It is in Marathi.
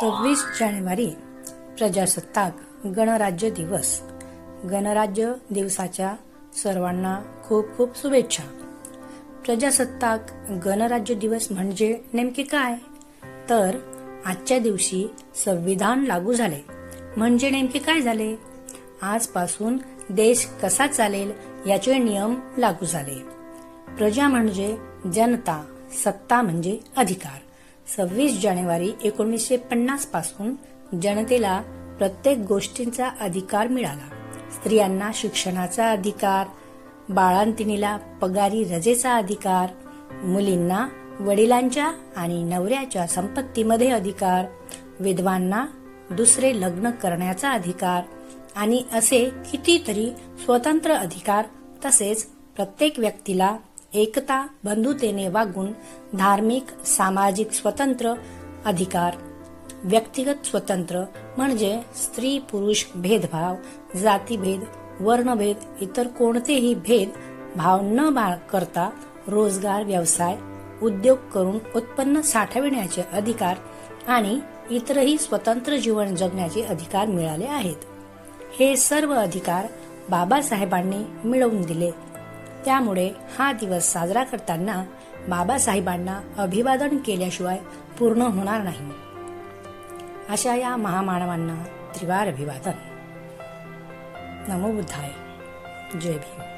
सव्वीस जानेवारी प्रजासत्ताक गणराज्य दिवस. गणराज्य दिवसाच्या सर्वांना खूप खूप शुभेच्छा. प्रजासत्ताक गणराज्य दिवस म्हणजे नेमके काय? तर आजच्या दिवशी संविधान लागू झाले. म्हणजे नेमके काय झाले? आजपासून देश कसा चालेल याचे नियम लागू झाले. प्रजा म्हणजे जनता सत्ता म्हणजे अधिकार. सव्वीस जानेवारी एकोणीसशे पन्नासपासून जनतेला प्रत्येक गोष्टींचा अधिकार मिळाला. स्त्रियांना शिक्षणाचा अधिकार बाळांतिनीला पगारी रजेचा अधिकार मुलींना वडिलांच्या आणि नवऱ्याच्या संपत्तीमध्ये अधिकार विधवांना दुसरे लग्न करण्याचा अधिकार आणि असे कितीतरी स्वतंत्र अधिकार तसेच प्रत्येक व्यक्तीला एकता बंधुतेने वागून धार्मिक सामाजिक स्वतंत्र अधिकार व्यक्तिगत स्वतंत्र म्हणजे स्त्री पुरुष भेदभाव जातीभेद वर्णभेद इतर कोणतेही भेद भाव न करता रोजगार व्यवसाय उद्योग करून उत्पन्न साठविण्याचे अधिकार आणि इतरही स्वतंत्र जीवन जगण्याचे अधिकार मिळाले आहेत. हे सर्व अधिकार बाबासाहेबांनी मिळवून दिले. त्यामुळे हा दिवस साजरा करताना बाबासाहेबांना अभिवादन केल्याशिवाय पूर्ण होणार नाही. अशा या महामानवांना त्रिवार अभिवादन. नमो बुद्धाय. जय भीम.